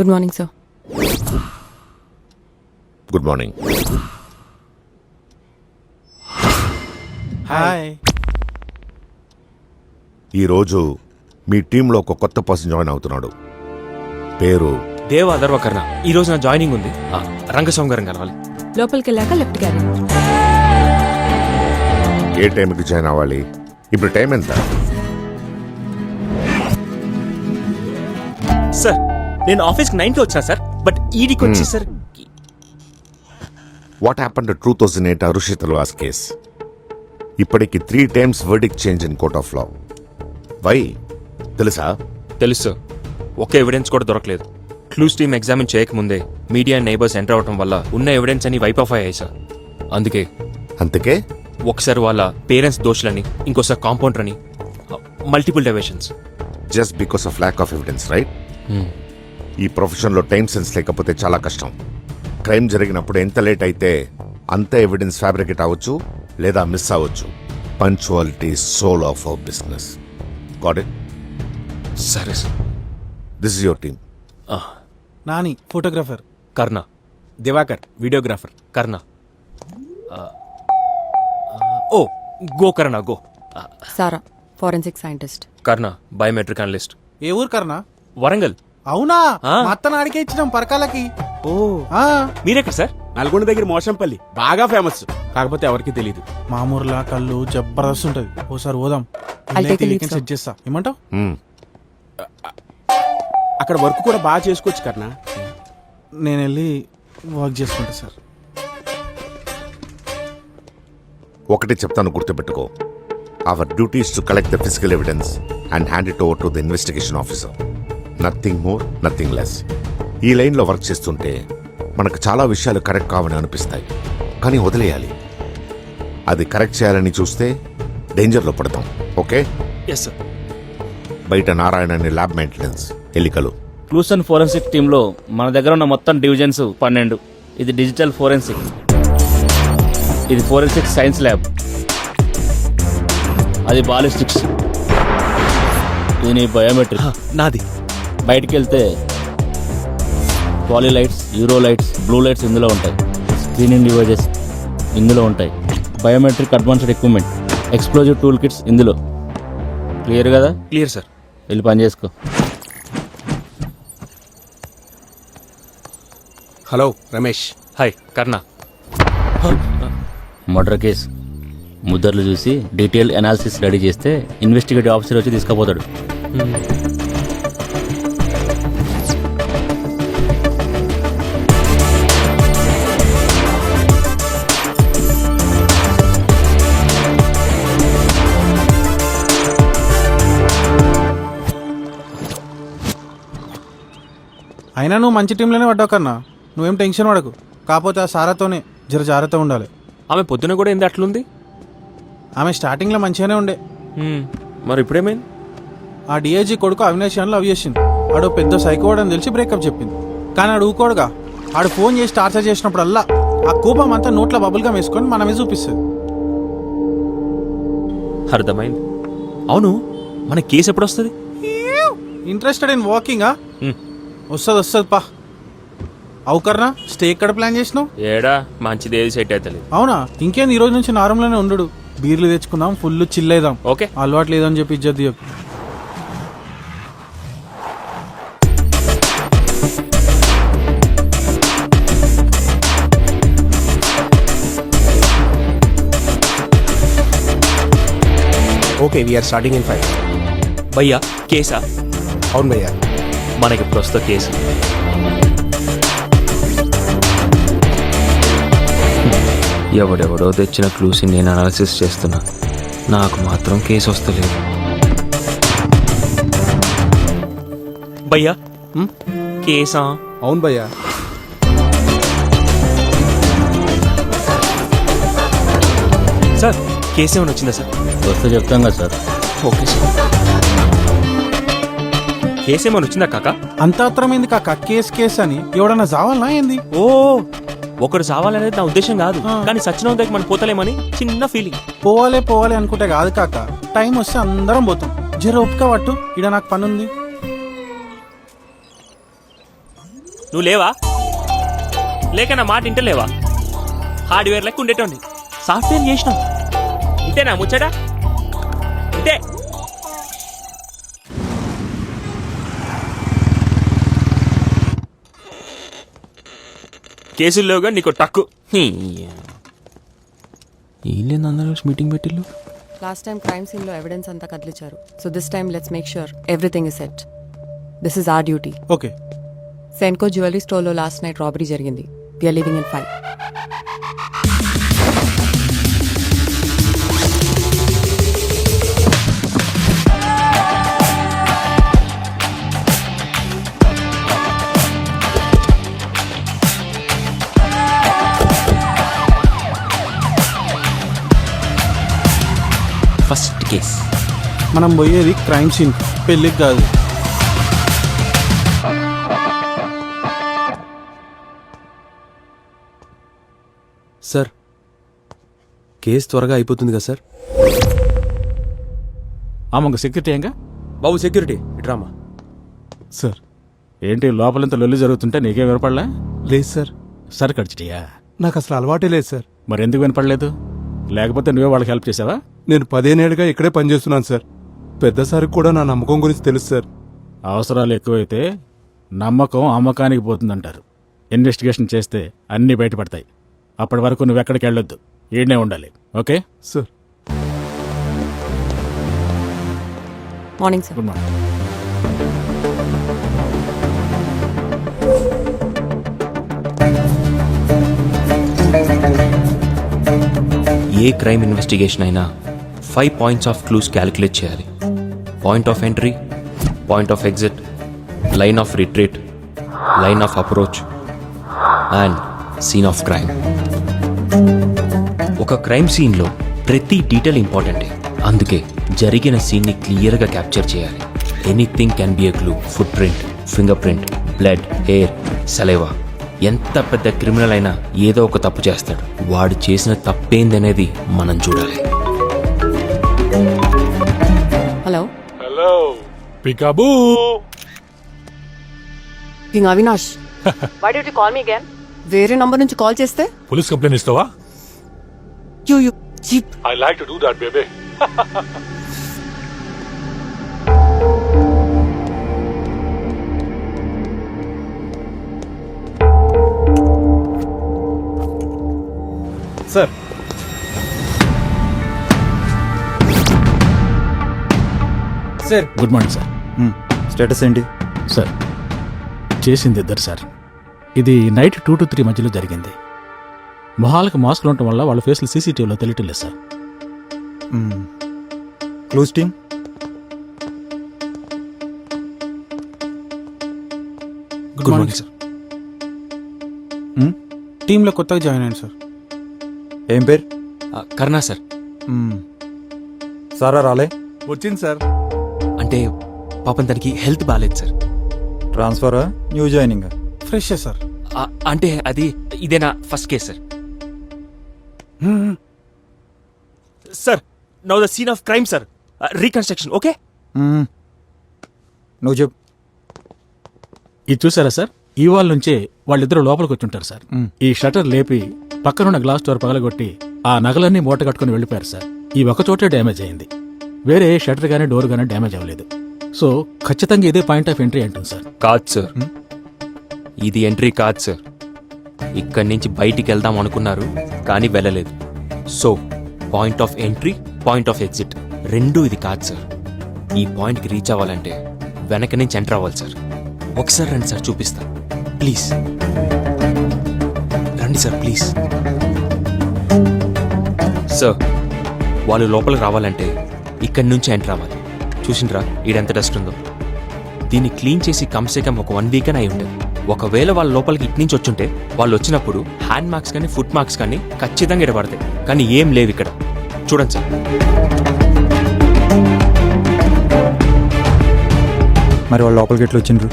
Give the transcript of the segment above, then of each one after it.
Good morning sir good morning hi ఈరోజు మీ టీంలో ఒక కొత్త పర్సన్ జాయిన్ అవుతున్నాడు. పేరు దేవ అధర్వకర్ణ. ఈ రోజు నా జాయినింగ్ ఉంది. ఆ, రంగస్వామి గారిని కలవాలి. లోపలికి వెళ్ళాక లెఫ్ట్ క్యారీ ఏ టైంకి జాయిన్ అవ్వాలి? ఇప్పుడు టైం ఎంత? సార్ నేను ఆఫీస్కి నైన్కి వచ్చా సార్. బట్ ఈడికి వచ్చి sir what happen to two thousand eight అరుషిత్ లాస్ కేస్ ఇప్పటికి three times verdict change in court of law why తెలుసా? తెలుసు. సార్ ఒక్క ఎవిడెన్స్ కూడా దొరకలేదు. క్లూస్ టీమ్ ఎగ్జామిన్ చేయకముందే మీడియా అండ్ నైబర్స్ ఎంటర్ అవడం వల్ల ఉన్న ఎవిడెన్స్ అన్ని వైప్ ఆఫ్ అయ్యాయి సార్. అందుకే అంతకే ఒకసారి వాళ్ళ పేరెంట్స్ దోషులని ఇంకోసారి కాంపౌండర్ అని multiple deviations just because of lack of evidence right ఈ ప్రొఫెషన్లో టైం సెన్స్ లేకపోతే చాలా కష్టం. క్రైమ్ జరిగినప్పుడు ఎంత లేట్ అయితే అంత ఎవిడెన్స్ ఫ్యాబ్రికేట్ అవ్వచ్చు లేదా మిస్ అవ్వచ్చు. Punctuality soul of our business got it సరే sir. This is your team Nani photographer. Karna. Diwakar videographer. Karna. Oh go Karna go. Sara forensic scientist. Karna biometric analyst. ఏ ఊరు కర్ణ? వరంగల్. అవునా? ఆ. మా అత్తను అడిగే ఇచ్చినాం పరకాలకి. ఓ. ఆ, మీరెక్కడ సార్? నల్గొండ దగ్గర మోషంపల్లి. బాగా ఫేమస్ కాకపోతే ఎవరికి తెలియదు మా ఊర్లో కళ్ళు జబర్దస్త్ ఉంటది. ఓసారి పోదాం. సెట్ చేస్తా. ఏమంటావు? అక్కడ వర్క్ కూడా బాగా చేసుకోవచ్చు కర్ణ. నేను వెళ్ళి వర్క్ చేసుకుంటా సార్. ఒకటి చెప్తాను గుర్తుపెట్టుకో. Our duties to collect the physical evidence and hand it over to the investigation officer nothing more nothing less ఈ లైన్లో వర్క్ చేస్తుంటే మనకు చాలా విషయాలు కరెక్ట్ కావని అనిపిస్తాయి. కానీ వదిలేయాలి. అది కరెక్ట్ చేయాలని చూస్తే డేంజర్లో పడతాం. ఓకే? ఎస్ సార్ బయట నారాయణ అనే ల్యాబ్ మెయింటెనెన్స్ ఎన్నికలు. క్లూస్ అండ్ ఫోరెన్సిక్ టీంలో మన దగ్గర ఉన్న మొత్తం డివిజన్స్ పన్నెండు. ఇది డిజిటల్ ఫోరెన్సిక్. ఇది ఫోరెన్సిక్ సైన్స్ ల్యాబ్. అది బాలిస్టిక్స్. ఇది నీ బయోమెట్రిక్. నాది. బయటికి వెళ్తే పాలిలైట్స్ యూరో లైట్స్ బ్లూ లైట్స్ ఇందులో ఉంటాయి. స్క్రీనింగ్ డివైజెస్ ఇందులో ఉంటాయి. Biometric advanced equipment explosive tool kits ఇందులో. క్లియర్ కదా? Clear sir. వెళ్ళి పని చేసుకో. Hello Ramesh. Hi Karna. Murder case. ముద్దర్లు చూసి డీటెయిల్ అనాలిసిస్ రెడీ చేస్తే ఇన్వెస్టిగేటివ్ ఆఫీసర్ వచ్చి తీసుకుపోతాడు. అయినా నువ్వు మంచి టీంలోనే పడ్డావు కన్నా. నువ్వేం టెన్షన్ పడకు. కాకపోతే ఆ సారాతోనే జర జాగ్రత్త ఉండాలి. ఆమె పొద్దున కూడా ఏంది అట్లుంది? ఆమె స్టార్టింగ్లో మంచిగానే ఉండే. హ్మ్, మరి ఇప్పుడేమైంది? ఆ డిఐజీ కొడుకు అవినాష్ అని లవ్ చేసింది. ఆడు పెద్ద సైకోడ్ అని తెలిసి బ్రేకప్ చెప్పింది. కానీ ఆడు ఊకోడుగా. ఆడు ఫోన్ చేసి టార్చర్ చేసినప్పుడల్లా ఆ కోపం అంతా నోట్లో బబుల్గా వేసుకొని మన మీద చూపిస్తుంది. అర్థమైంది. అవును మన కేసు ఎప్పుడు వస్తుంది ఇంట్రెస్టెడ్ ఇన్ వాకింగా వస్తుంది వస్తుంది పా. అవుకర్నా స్టే ఎక్కడ ప్లాన్ చేసినావు? ఏడా మంచిది ఏది సెట్ అవుతుంది అవునా? ఇంకేంది ఈ రోజు నుంచి నారంలోనే ఉండు బీర్లు తెచ్చుకుందాం ఫుల్ చిల్లేదాం. ఓకే. అలవాటు లేదని చెప్పి ఇజ్జత్ తీయకు. Okay we're starting in five భయ్యా కేసా? అవును భయ్యా. మనకి వస్తుంది కేసు. ఎవడెవడో తెచ్చిన క్లూసి నేను అనాలిసిస్ చేస్తున్నా. నాకు మాత్రం కేసు వస్తలేదు. భయ్యా? కేసా? అవును భయ్యా. సార్ కేసు ఏమైనా వచ్చిందా సార్? వస్తే చెప్తాం కదా సార్. Okay sir. కేసు ఏమైనా వచ్చిందా కాక? అంత అత్రమైంది కాక కేస్ కేస్ అని. ఎవడన్నా చావాలనా ఏంది? ఓ ఒకరు చావాలనేది నా ఉద్దేశం కాదు. కానీ సచిన దగ్గర మనం పోతలేమని చిన్న ఫీలింగ్ పోవాలే పోవాలి అనుకుంటే కాదు కాక. టైం వస్తే అందరం పోతాం. జర ఒప్పుక పట్టు. ఇడ నాకు పని ఉంది నువ్వు లేవా? లేక నా మాట ఇంటలేవా హార్డ్వేర్ లెక్క ఉండేటోండి సాఫ్ట్వేర్ చేసినావు ఇంతేనా ముచ్చట? ఇంతే. కేసుల్లోగా నీకు టక్కు. వీళ్ళేంది అందరూ మీటింగ్ పెట్టిల్లు. లాస్ట్ టైం క్రైమ్ సీన్లో ఎవిడెన్స్ అంతా కదిలించారు so this time let's make sure everything is set. This is our duty. Okay. Senco jewellery స్టోర్లో లాస్ట్ నైట్ రాబరీ జరిగింది. We're leaving in five. మనం పోయేది క్రైమ్ సీన్ పెళ్ళికి కాదు. సార్ కేసు త్వరగా అయిపోతుంది కదా సార్ ఆమెకు సెక్యూరిటీ ఏంగా బాబు సెక్యూరిటీ ఇట్రామా సార్. ఏంటి లోపలంత లొల్లి జరుగుతుంటే నీకేం వినపడలే? లేదు సార్. సరే కడిచిటియా నాకు అసలు అలవాటే లేదు సార్. మరి ఎందుకు వినపడలేదు? లేకపోతే నువ్వే వాళ్ళకి హెల్ప్ చేసావా? నేను పదిహేనేళ్ళుగా ఇక్కడే పనిచేస్తున్నాను సార్. పెద్ద సార్కి కూడా నా నమ్మకం గురించి తెలుసు సార్. అవసరాలు ఎక్కువైతే నమ్మకం అమ్మకానికి పోతుందంటారు. ఇన్వెస్టిగేషన్ చేస్తే అన్నీ బయటపడతాయి. అప్పటి వరకు నువ్వు ఎక్కడికి వెళ్ళొద్దు. ఈడనే ఉండాలి. Okay? Sir. Morning sir. Good morning. ఏ క్రైమ్ ఇన్వెస్టిగేషన్ అయినా five points of clues calculate చేయాలి. Point of entry point of exit line of retreat line of approach and scene of crime ఒక క్రైమ్ సీన్లో ప్రతి డీటెయిల్ ఇంపార్టెంటే అందుకే జరిగిన సీన్ని క్లియర్గా capture చేయాలి anything can be a clue footprint fingerprint blood hair saliva ఎంత పెద్ద క్రిమినల్ అయినా ఏదో ఒక తప్పు చేస్తాడు. వాడు చేసిన తప్పేందనేది మనం చూడాలి. Peekaboo. King Avinash why did call me again వేరే నంబర్ నుంచి కాల్ చేస్తే? పోలీస్ కంప్లైంట్ ఇస్తావా? You you cheap I like to do that బేబే sir sir. Good morning sir status ఏంటి? సార్ చేసింది ఇద్దరు సార్ ఇది నైట్ టూ టు త్రీ మధ్యలో జరిగింది. మొహాలకు మాస్కులు ఉండటం వల్ల వాళ్ళ ఫేస్లు సీసీటీవీలో తెలియటం లేదు sir close team good morning sir టీంలో కొత్తగా జాయిన్ అయ్యాను సార్ ఏం పేరు? కర్ణా సార్ సారా రాలే. వచ్చింది సార్ అంటే పాపం తనకి హెల్త్ బాగాలేదు sir. ట్రాన్స్ఫరా? New joining? Fresh sir. ఆ, అంటే అది ఇదేనా first case sir. Sir now the scene of crime sir. Reconstruction okay? నువ్వు చెప్పు. ఇది చూసారా సార్? ఈ వాళ్ళ నుంచే వాళ్ళిద్దరు లోపలికి వచ్చి ఉంటారు సార్ ఈ షటర్ లేపి పక్కనున్న గ్లాస్ డోర్ పగలగొట్టి ఆ నగలన్నీ మూట కట్టుకుని వెళ్ళిపోయారు సార్. ఈ ఒక చోటే డ్యామేజ్ అయింది. వేరే షటర్ గానీ డోర్ గానీ డ్యామేజ్ అవ్వలేదు. సో ఖచ్చితంగా ఇదే పాయింట్ ఆఫ్ ఎంట్రీ అంటుంది సార్. కాదు సార్. ఇది ఎంట్రీ కాదు సార్. ఇక్కడి నుంచి బయటికి వెళ్దాం అనుకున్నారు కానీ వెళ్ళలేదు. So point of entry point of exit రెండు ఇది కాదు సార్. ఈ పాయింట్కి రీచ్ అవ్వాలంటే వెనక నుంచి ఎంటర్ అవ్వాలి సార్. ఒకసారి రండి సార్ చూపిస్తా. ప్లీజ్ రండి సార్ ప్లీజ్ సార్ వాళ్ళు లోపలికి రావాలంటే ఇక్కడి నుంచి ఎంటర్ అవ్వాలి. చూసిండ్రా ఈడెంత డస్ట్ ఉందో. దీన్ని క్లీన్ చేసి కమ్సే కమ్ ఒక వన్ వీక్ అని అయి ఉంటుంది. ఒకవేళ వాళ్ళ లోపలికి ఇటు నుంచి వచ్చుంటే వాళ్ళు వచ్చినప్పుడు హ్యాండ్ మార్క్స్ కానీ ఫుట్ మార్క్స్ కానీ ఖచ్చితంగా ఇడబడతాయి కానీ ఏం లేవు ఇక్కడ. చూడండి సార్. మరి వాళ్ళు లోపలికి ఎట్లా వచ్చిండ్రు?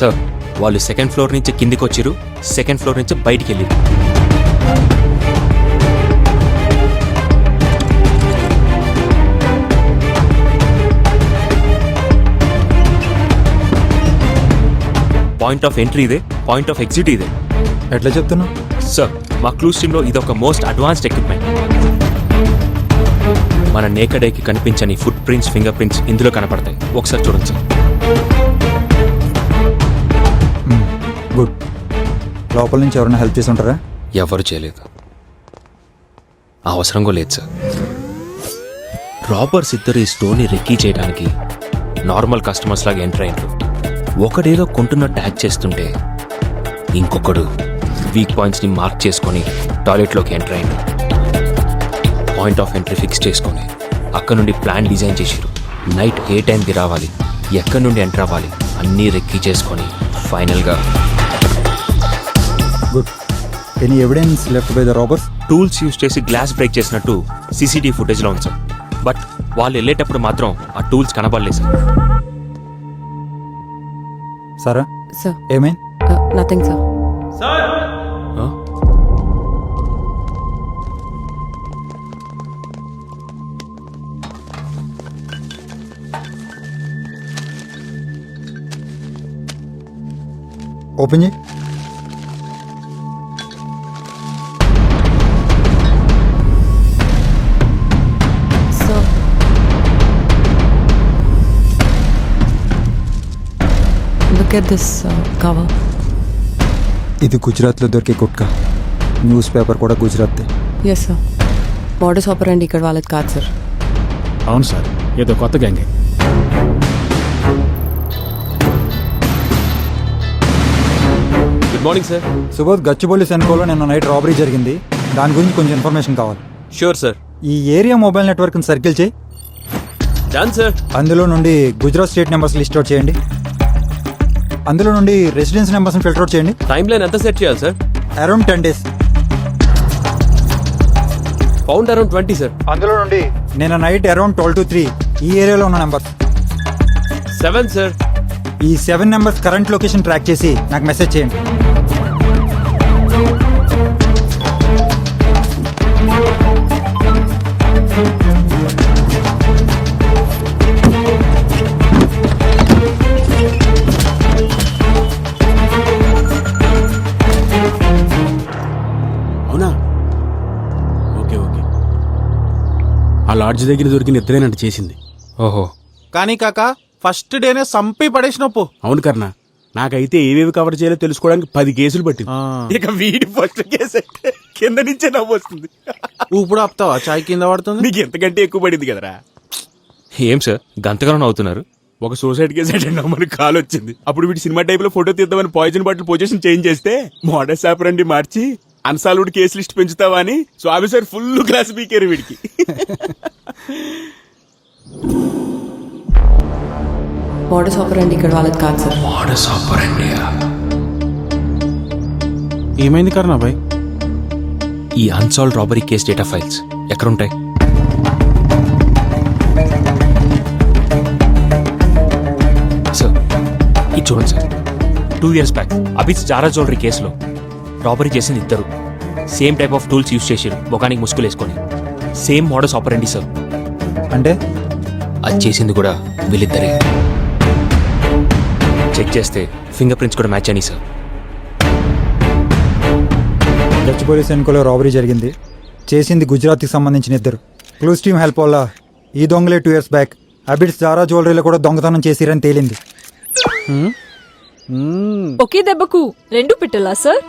సార్ వాళ్ళు సెకండ్ ఫ్లోర్ నుంచి కిందికి వచ్చిరు సెకండ్ ఫ్లోర్ నుంచి బయటికి వెళ్ళిరు పాయింట్ ఆఫ్ ఎంట్రీ ఇదే పాయింట్ ఆఫ్ ఎగ్జిట్ ఇదే. ఎట్లా చెప్తున్నావు సార్ మా క్లూస్ టీంలో ఇది ఒక మోస్ట్ అడ్వాన్స్డ్ ఎక్విప్మెంట్. మన నేకడేకి కనిపించని ఫుట్ ప్రింట్స్ ఫింగర్ ప్రింట్స్ ఇందులో కనపడతాయి. ఒకసారి చూడండి సార్ గుడ్ లోపల నుంచి ఎవరైనా హెల్ప్ చేసి ఉంటారా ఎవరు చేయలేదు. ఆ అవసరం కూడా లేదు సార్ రాబర్స్ ఇద్దరు ఈ స్టోర్ని రెక్కీ చేయడానికి నార్మల్ కస్టమర్స్ లాగా ఎంటర్ అయ్యారు. ఒకడేదో కొంటున్నట్టు యాక్ట్ చేస్తుంటే ఇంకొకడు వీక్ పాయింట్స్ని మార్క్ చేసుకొని టాయిలెట్లోకి ఎంటర్ అయ్యాడు. పాయింట్ ఆఫ్ ఎంట్రీ ఫిక్స్ చేసుకొని అక్కడ నుండి ప్లాన్ డిజైన్ చేసిరు నైట్ ఏ టైంకి రావాలి ఎక్కడి నుండి ఎంటర్ అవ్వాలి అన్నీ రెక్కీ చేసుకొని ఫైనల్గా good any evidence left by the robbers tools use చేసి గ్లాస్ బ్రేక్ చేసినట్టు సీసీటీవీ ఫుటేజ్లో ఉంది సార్. బట్ వాళ్ళు వెళ్ళేటప్పుడు మాత్రం ఆ టూల్స్ కనబడలేదు సార్. సారా? సార్. ఏమైంది నథింగ్ సార్. Huh? ఓపెన్ చేయి. లుక్ ఎట్ దిస్ కవర్ ఇది గుజరాత్లో దొరికే గుట్కా. న్యూస్ పేపర్ కూడా Gujarat yes sir modus operandi ఇక్కడ వాళ్ళది కాదు సార్ అవును సార్ ఏదో కొత్త గ్యాంగే good morning sir Subodh Gachibowli సెన్కోలో నిన్న నైట్ రాబరీ జరిగింది. దాని గురించి కొంచెం ఇన్ఫర్మేషన్ కావాలి. షూర్ సార్ ఈ ఏరియా మొబైల్ నెట్వర్క్ని సర్కిల్ చేయి. డన్ సార్ అందులో నుండి Gujarat state numbers list out చేయండి. అందులో నుండి రెసిడెన్స్ నెంబర్స్ని ఫిల్టర్ అవుట్ చేయండి. టైం లైన్ ఎంత సెట్ చేయాలి sir around ten days pound around twenty sir అందులో నుండి నిన్న night around twelve to three ఈ ఏరియాలో ఉన్న నెంబర్ సెవెన్ సార్ ఈ seven numbers current location track చేసి నాకు మెసేజ్ చేయండి. లాడ్జ్ దగ్గర దొరికిన ఇద్దరేనంట చేసింది. ఓహో. కానీ కాక ఫస్ట్ డేనే సంపి పడేసినప్పు అవును కర్ణ నాకైతే ఏవేవి కవర్ చేయాలో తెలుసుకోవడానికి పది కేసులు పట్టింది. ఇక వీడి ఫస్ట్ కేసు అయితే కింద నుంచే నవ్వు వస్తుంది. ఇప్పుడు ఆపుతావా? చాయ్ కింద పడుతుంది నీకు ఎంతకంటే ఎక్కువ పడింది కదరా. ఏం సార్? గంతగానం అవుతున్నారు ఒక సూసైడ్ కేసు అటెండ్ అవ్వమని కాల్ వచ్చింది. అప్పుడు వీడి సినిమా టైప్లో ఫోటో తీద్దామని పాయిజన్ బాటిల్ పొజిషన్ చేంజ్ చేస్తే మోడల్ సాపరండి మార్చి అన్సాల్వ్డ్ కేసు లిస్ట్ పెంచుతావా అని స్వామి సార్ ఫుల్ క్లాస్ పీకారు వీడికి. మోడస్ ఆపరండి ఇక్కడ వాళ్ళది కాదు సార్. ఏమైంది కర్ణ భాయ్ ఈ unsolved robbery case data files ఎక్కడుంటాయి? Sir ఇది చూడండి సార్. టూ ఇయర్స్ బ్యాక్ అభిత్ చారా జ్యువెలరీ కేసులో రాబరీ చేసింది ఇద్దరు. Same type of tools use చేసారు ముఖానికి ముసుగులు వేసుకొని. Same modus operandi sir. అంటే? అది చేసింది కూడా వీళ్ళిద్దరే. చెక్ చేస్తే ఫింగర్ ప్రింట్స్ కూడా మ్యాచ్ అని సార్. గచ్చిబౌలి సెన్కోలో రాబరీ జరిగింది. చేసింది గుజరాత్కి సంబంధించిన ఇద్దరు. క్లూస్ టీమ్ హెల్ప్ వల్ల ఈ దొంగలే two years back. Abids Zara జ్యువెలరీలో కూడా దొంగతనం చేసిరని తేలింది. ఒకే దెబ్బకు రెండు పిట్టలా సార్?